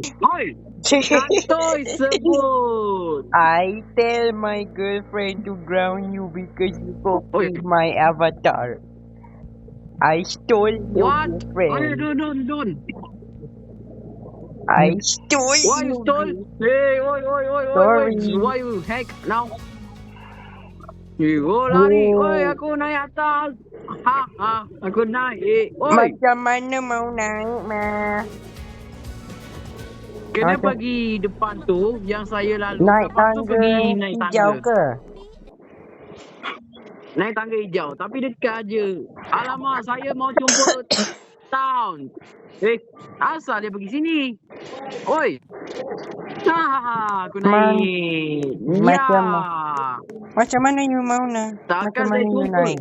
Oi, kantoi sebut. I tell my girlfriend to ground you because you copied my avatar. I stole your What? Oi, girlfriend. don't, don't, don't. I stole Why you stole? Hey, oi, oi, oi, oi, Sorry. oi. Why you hack now? Eh, oh lari. Oh. Oi, aku naik atas. Ha, ha. Aku naik. Oi, Macam mana mau naik, Ma? Kena Macam- pergi depan tu yang saya lalu. Naik Lepas tu tangga pergi naik tangga. hijau ke? Naik tangga hijau. Tapi dekat je. Alamak, saya mau jumpa town. Eh, asal dia pergi sini? Oi. Ha, ha. Aku naik. macam ya. Macam mana you mau nak? Takkan Macam saya mana you naik?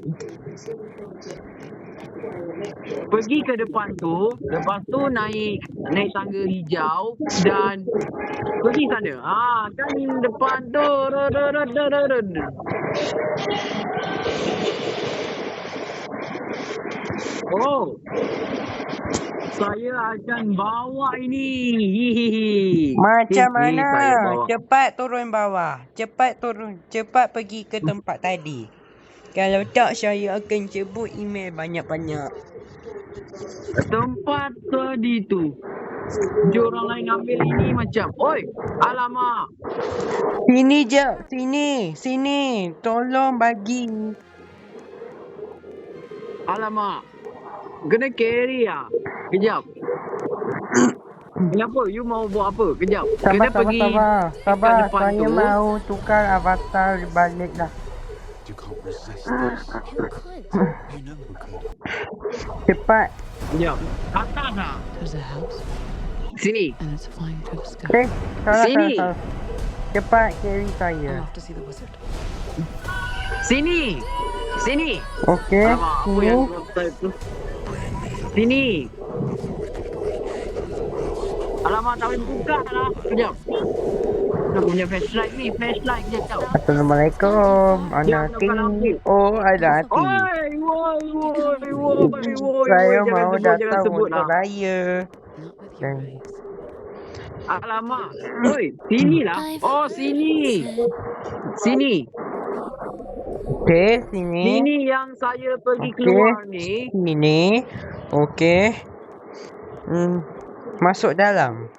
Pergi ke depan tu, lepas tu naik naik tangga hijau dan pergi sana. Ah, kan depan tu. Oh. Saya akan bawa ini. Hihihi. Macam Hihi, mana? Cepat turun bawah. Cepat turun. Cepat pergi ke tempat tadi. Kalau tak, saya akan sebut email banyak-banyak. Tempat tadi tu. Jom orang lain ambil ini macam. Oi, alamak. Sini je. Sini. Sini. Tolong bagi. Alamak. Kena carry ah. Kejap. Kenapa? You mau buat apa? Kejap. Sabar, Kena sabar, pergi sabar. Sabar. Saya tu. mau tukar avatar balik dah. You can't resist this. Who could? You know who could. Cepat. Kejap. Atas ah. There's a house Sini. and it's flying through the sky. Eh, salah, Sini. salah, salah. Cepat carry I'm saya. off to see the wizard. Sini. Sini. Alamak, apa Sini. yang tu? Sini. Alamak, tak boleh buka lah. Kejap. Aku punya flashlight ni. Flashlight kejap. kejap. Assalamualaikum. Ya, Anati. bukan ambil. Oh, ada hati. Oi, woi, woi, woi, woi. Saya mau datang sebut untuk lah. raya. Dan. Alamak. Oi, sini lah. Oh, sini. Sini. okey, sini. Sini yang saya pergi Okey. keluar ni. Sini. Okey. Hmm. Masuk dalam.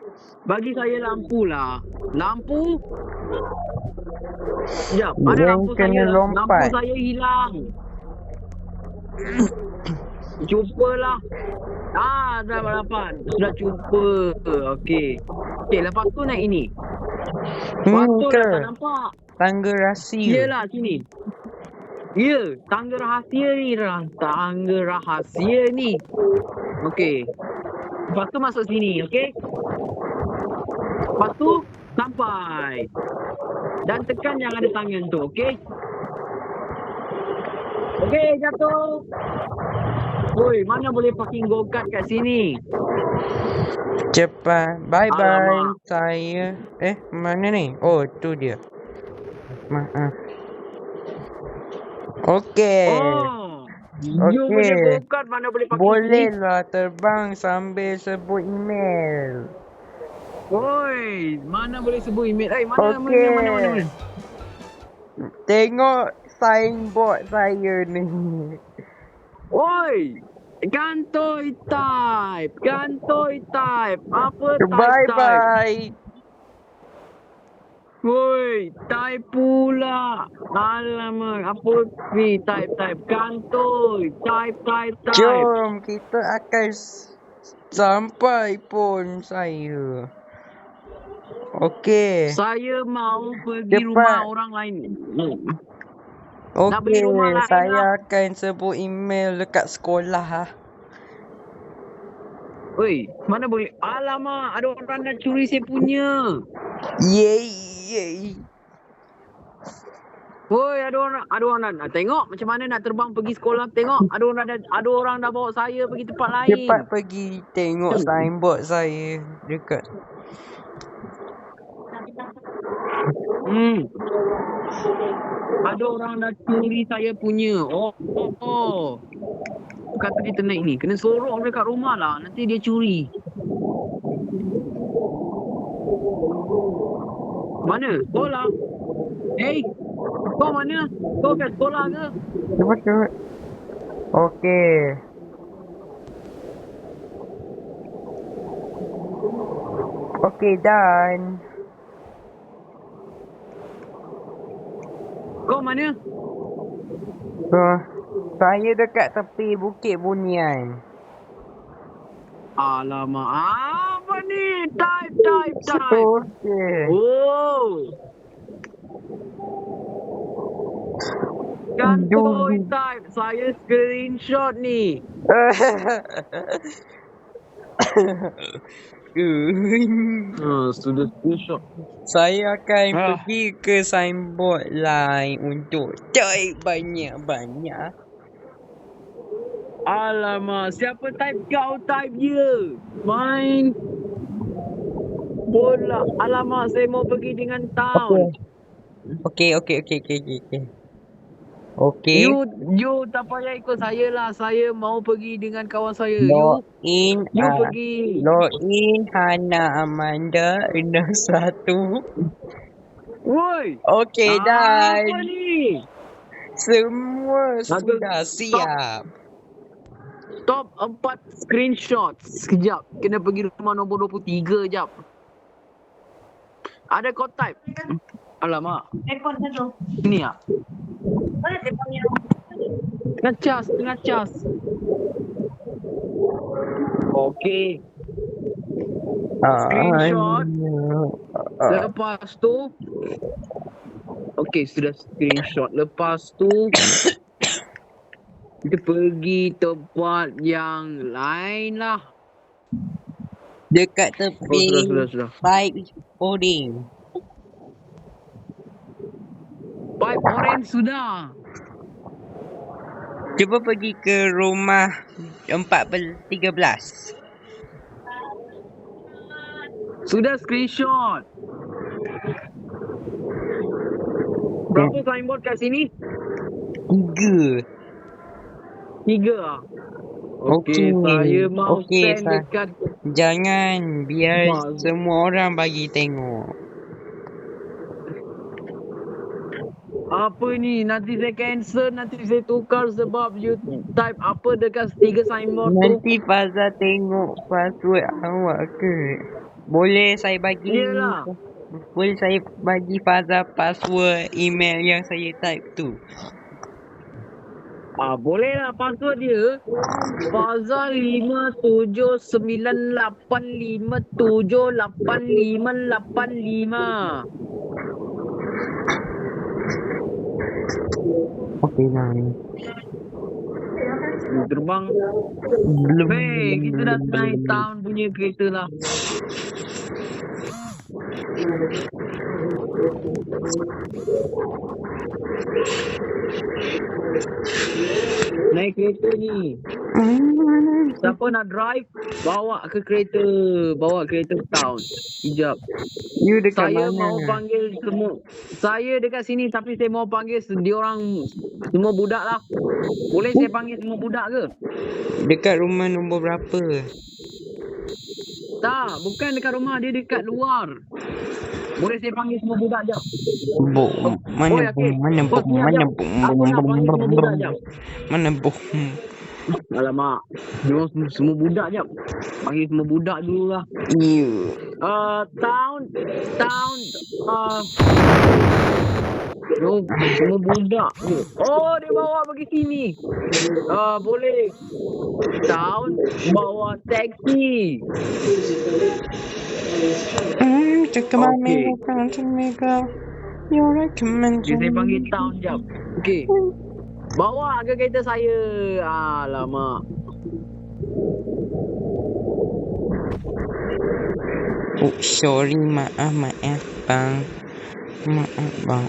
Bagi saya lampu lah. Lampu. Sekejap. Mana Yang lampu kena saya? Lampu lompat. saya hilang. Jumpalah. Ah, dah dapat. Sudah jumpa. Okey. Okey, lepas tu naik ini. Hmm, ke? dah tak nampak. Tangga rahsia. Yelah sini. Ya, tangga rahsia ni. Tangga rahsia ni. Okey. Lepas tu masuk sini, okey? Tu sampai. Dan tekan yang ada tangan tu, okey? Okey, jatuh. Oi, mana boleh parking go-kart kat sini? Cepat. Bye bye. Alamak. Saya. Eh, mana ni? Oh, tu dia. Maaf. Okey. Oh. You Okey. punya go-kart mana boleh parking Boleh lah terbang sambil sebut email. Oi, mana boleh sebut email? Eh, mana, mana, Okey. mana, mana, mana? Tengok signboard saya ni. Oi! Kantoi type! Kantoi type! Apa type Bye type? bye. Woi, type pula. Alamak, apa ni type type? Kantoi, type type type. Jom kita akan sampai pun saya. Okey. Saya mau pergi Cepat. rumah orang lain. Hmm. Okey, saya lah. akan sebut email dekat sekolah ah. Oi, mana boleh? Alamak, ada orang nak curi saya punya. Yay, yay. Woi, ada orang, ada orang nak, nak tengok macam mana nak terbang pergi sekolah. Tengok, ada orang dah, ada orang dah bawa saya pergi tempat lain. Cepat pergi tengok signboard saya dekat. Hmm. Ada orang dah curi saya punya. Oh, oh, oh. Kata kita naik ni. Kena sorok dekat rumah lah. Nanti dia curi. Mana? Sekolah? Hey, kau mana? Kau kat sekolah ke? Cepat cepat. Okey. Okey, done. Kau mana? So, saya dekat tepi Bukit Bunian. Alamak, apa ni? Type, type, type. Okey. Oh. Kantoi Aduh. type. Saya screenshot ni. Ha, sudah screenshot. Saya akan Ah. pergi ke signboard lain untuk type banyak-banyak. Alamak, siapa type kau type dia? Main bola. Alamak, saya mau pergi dengan town. Okey, okey, okey, okey, okey. okey. Okey. You you tak payah ikut saya lah. Saya mau pergi dengan kawan saya. Log You in. you ah, pergi. Log in Hana Amanda enam satu. Woi. Okey, Apa dah. Semua Satu, sudah siap. Top 4 screenshot. Sekejap. Kena pergi rumah nombor 23 jap. Ada kau type. Alamak. Telefon satu. Ni ah. Mana telefonnya? Tengah cas, tengah cas. Okey. Screenshot. Ah, Lepas tu Okey, sudah screenshot. Lepas tu kita pergi tempat yang lain lah. Dekat Oh, tepi sudah, sudah, sudah. pipe holding. Pipe orange sudah. Cuba pergi ke rumah 413. Sudah screenshot. Berapa signboard kat sini? Tiga. Tiga. Okey, Okey. saya mau Okey, send Sa- dekat Jangan biar Wah. semua orang bagi tengok. Apa ni? Nanti saya cancel, nanti saya tukar sebab you type apa dekat tiga signboard tu. Nanti Faza tengok password awak ke? Boleh saya bagi Yelah. Boleh saya bagi Faza password email yang saya type tu. Ah, boleh lah password dia. Faza 5785785585. Okey lah. Terbang. Belum. Hey, kita dah naik town punya kereta lah. Naik kereta ni. Siapa nak drive, bawa ke kereta. Bawa kereta town. Sekejap. You dekat Saya mana? mau panggil semua. Saya dekat sini tapi saya mau panggil se- dia orang semua budak lah. Boleh saya panggil semua budak ke? Dekat rumah nombor berapa? Tak, bukan dekat rumah. Dia dekat luar. Boleh saya panggil semua budak jap. Bo, mana bo, yakin? mana bo, senyap mana bo, semua budak jap. mana bo. Alamak. Orang semua, semua budak jap. Panggil semua budak dulu lah. You. Uh, town, town, uh, No, semua budak je. Oh, dia bawa pergi sini. Ah, uh, boleh. Town bawa taxi. Hmm, cakap Okey. mami bukan cemega. You recommend Okay, saya panggil town jap. Okey. Bawa ke kereta saya. Alamak. Oh, sorry, maaf, maaf, bang. Maaf, bang.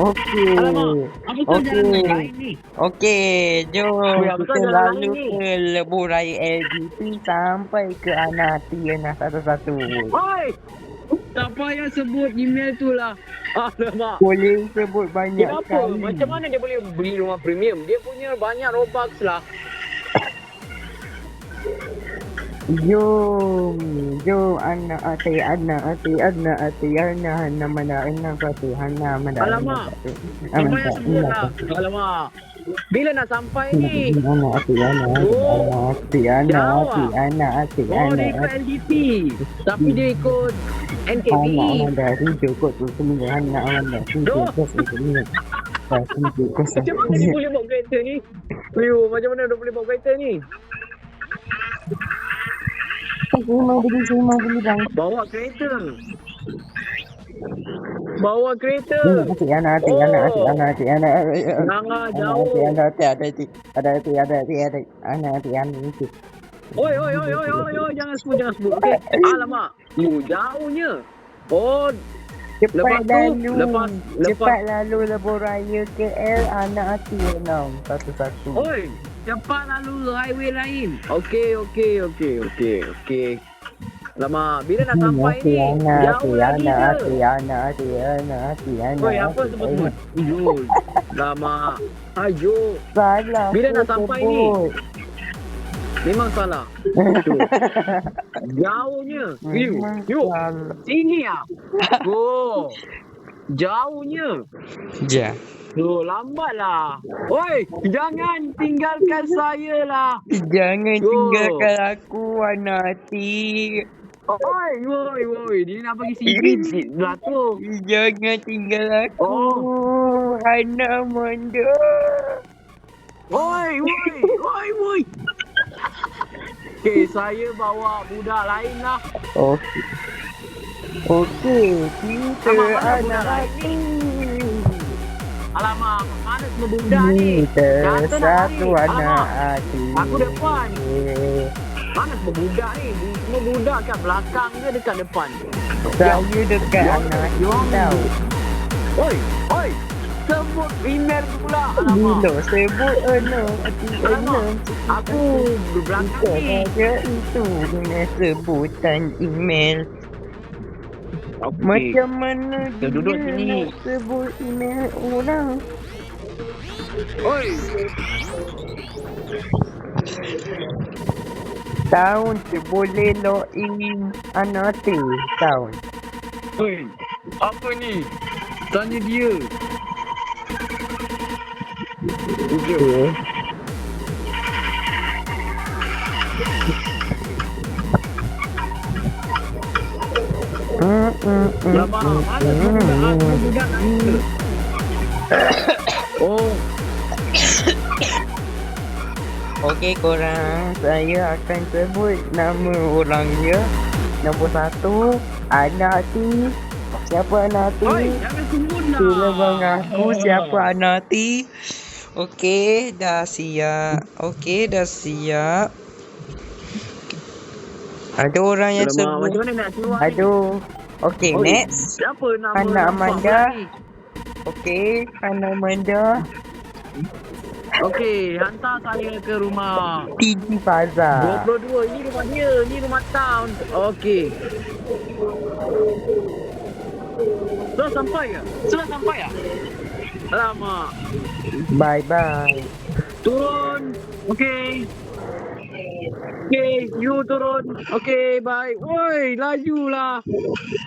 Okey. Okey. Okey, jom Ya, kita lalu ke lebuh raya LGP sampai ke Anati Ana satu-satu. Oi! tak payah sebut email tu lah. Alamak. Boleh sebut banyak Kenapa? kali. Macam mana dia boleh beli rumah premium? Dia punya banyak Robux lah. Jom, jom anak ati anak ati anak ati anak hana mana anak ati hana mana Alamak. Tak payah sebut lah. Alamak. Bila nak sampai ni? Oh. anak Jauh ati ah. anak ati Oh, dia anak ikut LDP. Tapi dia ikut NKBE. anak anda tujuh kot tu semua anak anda tujuh Doh. kot tu semua. Ah, tujuh kot Macam mana dia boleh bawa kereta ni? Ayo, macam mana dia boleh bawa kereta ni? Mau beli, mau beli bang. Bawa kereta. Bawa kereta. Ati anak ati anak ati anak ati anak Nangah Anak jauh. ati anak ati ada ati ada ati ada ati ada anak ati anak ati Oi, oi, oi, oi, oi, oi, jangan sebut, jangan sebut. Okey. Alamak. Lu jauhnya. Oh, Cepat Lepas tu, lalu lepas- lepas- Cepat lalu lebuh raya KL Anak hati enam Satu-satu oi. Cepat lalu highway lain. Okey, okey, okey, okey, okey. Alamak, bila nak sampai ni? Jauh lagi ke? hati anak hati anak hati anak Oi, apa sebut-sebut? Ayo. Lama. Ayo. Salah Bila nak sampai ni? Memang salah. Tu. Jauhnya. Yuk, yuk. salah Sini ah. Oh. Jauhnya. Ja Tu lambatlah. Oi, jangan tinggalkan saya lah. Jangan Yo. tinggalkan aku anak hati Oi, oi, oi. Dia nak bagi sikit lah tu. Jangan tinggal aku Oh. Hana Manda Oi, oi, oi, oi. Okey, saya bawa budak lain lah. Okey Okey Kita anak hati Alamak, mana semua budak ni? Satu anak hati aku depan. Mana semua ni? Semua budak kat belakang ke dekat depan? Saya dekat anak tau Oi, oi. Sebut email pula. Alamak. Sebut anak hati Alamak. anak Aku belakang ni. itu dengan sebutan email Okey. Macam mana Kita duduk dia sini. nak sebut email orang Oi. Tahun tu boleh login anak hati Tahun Oi. Apa ni? Tanya dia. Okey. Okay Lama. mm, Mana mm, mm. Oh, Okey korang, saya akan sebut nama orangnya Nombor satu, anak hati Siapa anak hati? oi, jangan sebut lah. Sila mengaku siapa anak hati Okey, dah siap Okey, dah siap Ada orang yang Alamak, macam sebut mana nak keluar ni? Okey, Oi, next Siapa nama nampak Amanda. Okey, Hana Manda Okey, hantar saya ke rumah Tiji Faza 22. Ini rumah dia, ni rumah town. Okey. Sudah sampai ya? Sudah sampai ya? Alamak. Bye bye Turun. Okey. Okey, you turun. Okey, bye. Woi, lajulah.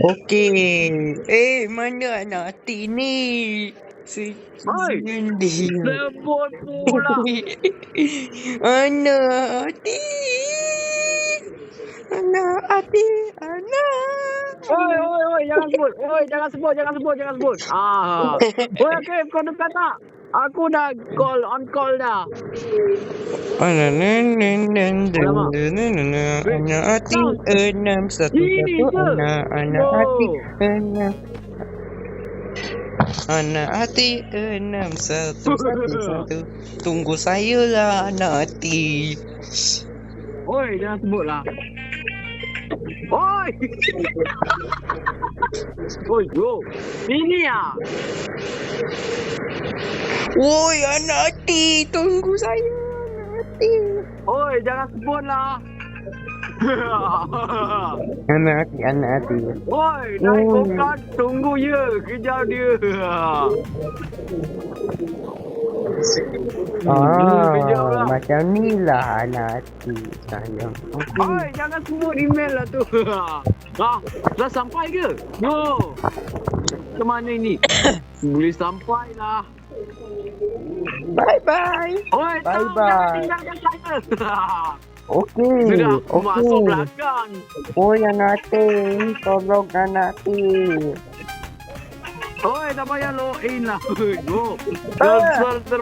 Okey Eh, mana anak hati ni? Si Oi. Sendiri Sebut pula. Anak hati Anak hati Anak Oi, oi, oi, jangan sebut. Oi, jangan sebut, jangan sebut, jangan sebut. Ah. Oi, okey, kau dekat tak? Aku dah call, on call dah. Alamak. Anak hati enam satu Ini satu je. anak anak Oh. hati enam Anak hati enam satu satu satu Tunggu saya lah anak hati Oi, jangan sebut lah. Oi. Oi, bro. Ini ah. Woi anak hati Tunggu saya anak hati Oi, jangan sebut lah. Anak hati, anak hati. Oi, naik Hmm. kokad, tunggu je, kejar dia. kejap lah. Ah, macam ni lah anak hati sayang. Okey. Oi, jangan sebut email lah tu. Ha, dah sampai ke? Yo. Ke mana ini? Boleh sampai lah. Bye bye. Oi, Bye Tom, bye. jangan tinggalkan saya. Okey. Sudah Okey. masuk belakang. Oh anak hati, tolong anak hati. Oi, tak payah login lah. Go. Ah. Transfer ter